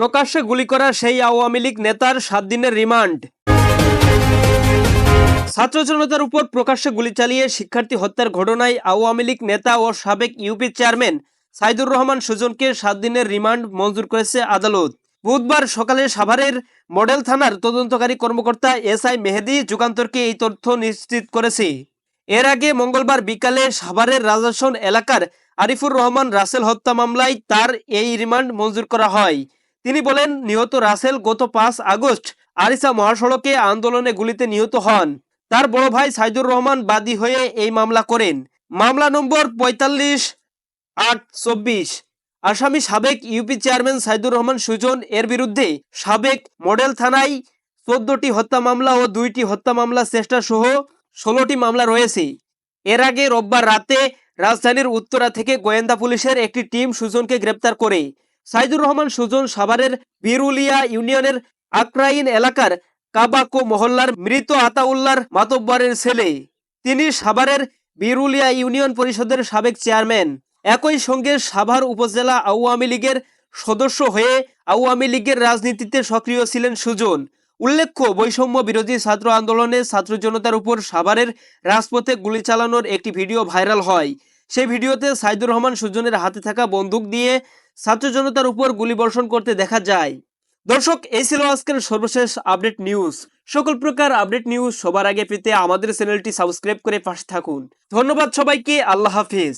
প্রকাশ্যে গুলি করা সেই আওয়ামী লীগ নেতার সাত দিনের রিমান্ড। ছাত্র জনতার উপর প্রকাশ্যে গুলি চালিয়ে শিক্ষার্থী হত্যার ঘটনায় আওয়ামী লীগ নেতা ও সাবেক ইউপি চেয়ারম্যান সাইদুর রহমান সুজনকে সাত দিনের রিমান্ড মঞ্জুর করেছে আদালত। বুধবার সকালে সাভারের মডেল থানার তদন্তকারী কর্মকর্তা এস আই মেহেদি যুগান্তরকে এই তথ্য নিশ্চিত করেছে। এর আগে মঙ্গলবার বিকালে সাভারের রাজাসন এলাকার আরিফুর রহমান রাসেল হত্যা মামলায় তার এই রিমান্ড মঞ্জুর করা হয়। তিনি বলেন, নিহত রাসেল গত পাঁচ আগস্ট আরিসা মহাসড়কে আন্দোলনে গুলিতে নিহত হন। তার বড় ভাই সাইদুর রহমান বাদী হয়ে এই মামলা করেন। মামলা নম্বর পঁয়তাল্লিশ আট চব্বিশ। আসামি সাবেক ইউপি চেয়ারম্যান সাইদুর রহমান সুজন এর বিরুদ্ধে সাবেক মডেল থানায় চোদ্দটি হত্যা মামলা ও দুইটি হত্যা মামলা চেষ্টা সহ ষোলোটি মামলা রয়েছে। এর আগে রোববার রাতে রাজধানীর উত্তরা থেকে গোয়েন্দা পুলিশের একটি টিম সুজনকে গ্রেপ্তার করে। সাইদুর রহমান সুজন সাভারের বিরুলিয়া ইউনিয়নের আকরাইন এলাকার কাবাকো মহল্লার মৃত আতাউল্লাহর মাতব্বরের ছেলে। তিনি সাভারের বিরুলিয়া ইউনিয়ন পরিষদের সাবেক চেয়ারম্যান। একই সঙ্গে সাভার উপজেলা আওয়ামী লীগের সদস্য হয়ে আওয়ামী লীগের রাজনীতিতে সক্রিয় ছিলেন সুজন। উল্লেখ্য, বৈষম্য বিরোধী ছাত্র আন্দোলনে ছাত্র জনতার উপর সাভারের রাজপথে গুলি চালানোর একটি ভিডিও ভাইরাল হয়। সেই ভিডিওতে সাইদুর রহমান সুজনের হাতে থাকা বন্দুক দিয়ে ছাত্র জনতার উপর গুলিবর্ষণ করতে দেখা যায়। দর্শক, এই ছিল আজকের সর্বশেষ আপডেট নিউজ। সকল প্রকার আপডেট নিউজ সবার আগে পেতে আমাদের চ্যানেলটি সাবস্ক্রাইব করে পাশে থাকুন। ধন্যবাদ সবাইকে, আল্লাহ হাফিজ।